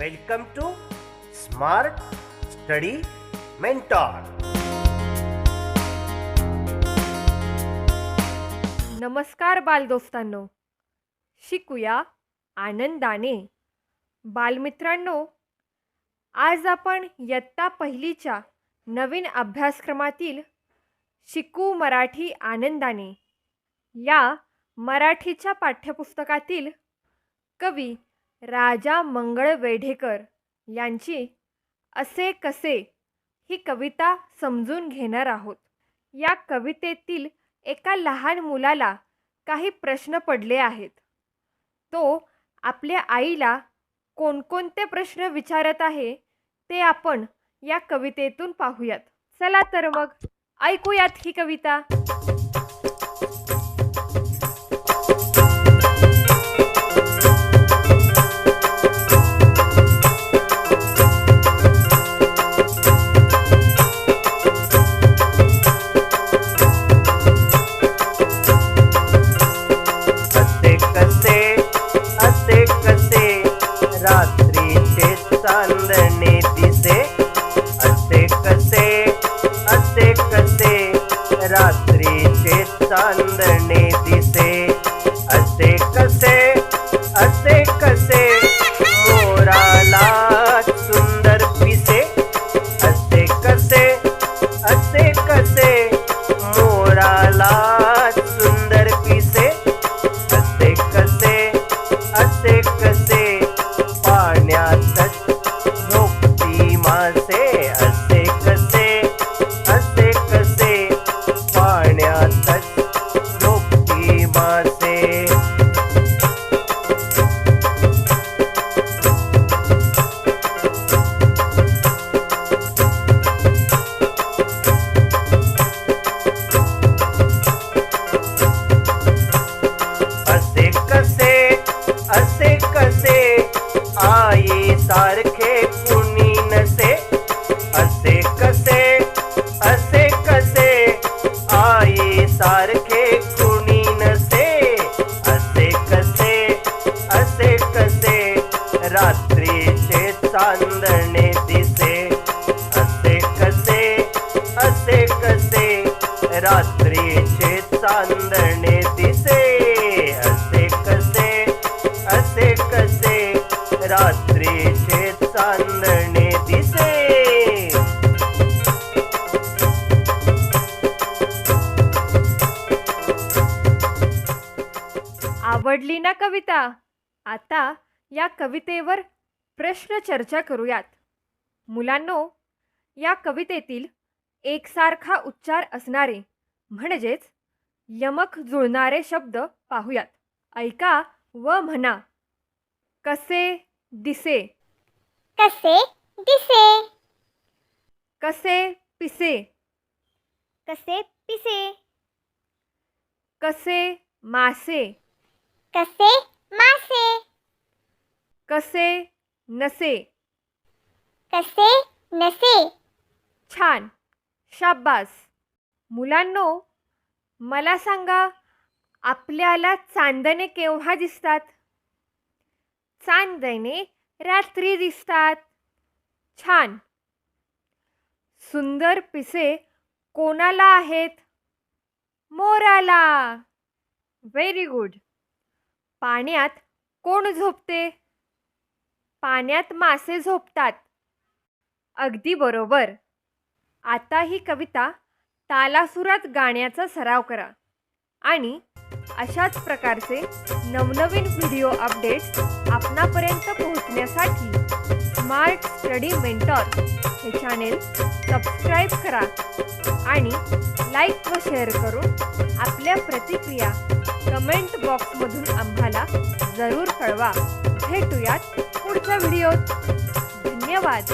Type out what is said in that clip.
Welcome to smart study mentor. नमस्कार बालदोस्तांनो. शिकूया आनंदाने. बालमित्रांनो आज आपण इयत्ता पहिलीच्या नवीन अभ्यासक्रमातील शिकू मराठी आनंदाने या मराठीच्या पाठ्यपुस्तकातील कवी राजा मंगळ वेढेकर यांची असे कसे ही कविता समजून घेणार आहोत. या कवितेतील एका लहान मुलाला काही प्रश्न पडले आहेत. तो आपल्या आईला कोणकोणते प्रश्न विचारत आहे ते आपण या कवितेतून पाहूयात. चला तर मग ऐकूयात ही कविता. रात्रीचे चांदणे दिसे। असे कसे असे कसे, मोराला सुंदर पिसे। असे कसे असे कसे, मोराला सुंदर पिसे। असे कसे असे कसे, पाण्यातच झोपती मासे। सारखे कुणी नसे। असे कसे असे कसे आई सारखे कुणी नसे। असे कसे असे कसे रात्रीचे चांदणे दिसे। असे कसे असे कसे रात्रीचे चांदणे आवडली ना कविता? आता या कवितेवर प्रश्न चर्चा करूयात. मुलांनो या कवितेतील एकसारखा उच्चार असणारे म्हणजेच यमक जुळणारे शब्द पाहूयात. ऐका व म्हणा. कसे दिसे? कसे दिसे? कसे पिसे? कसे पिसे? कसे मासे? कसे? मासे. कसे? नसे. कसे? नसे. छान. शाब्बास. मुलांनो मला सांगा आपल्याला चांदणे केव्हा दिसतात? चांदणे रात्री दिसतात. छान. सुंदर पिसे कोणाला आहेत? मोराला. व्हेरी गुड पाण्यात कोण झोपते? पाण्यात मासे झोपतात. अगदी बरोबर. आता ही कविता तालासुरात गाण्याचा सराव करा. आणि अशाच प्रकारचे नवनवीन व्हिडिओ अपडेट्स आपणापर्यंत पोहोचण्यासाठी स्मार्ट स्टडी मेंटॉर हे चॅनेल सबस्क्राईब करा आणि लाईक व शेअर करून आपल्या प्रतिक्रिया कमेंट बॉक्समधून आम्हाला जरूर कळवा. भेटूयात पुढच्या व्हिडिओत. धन्यवाद.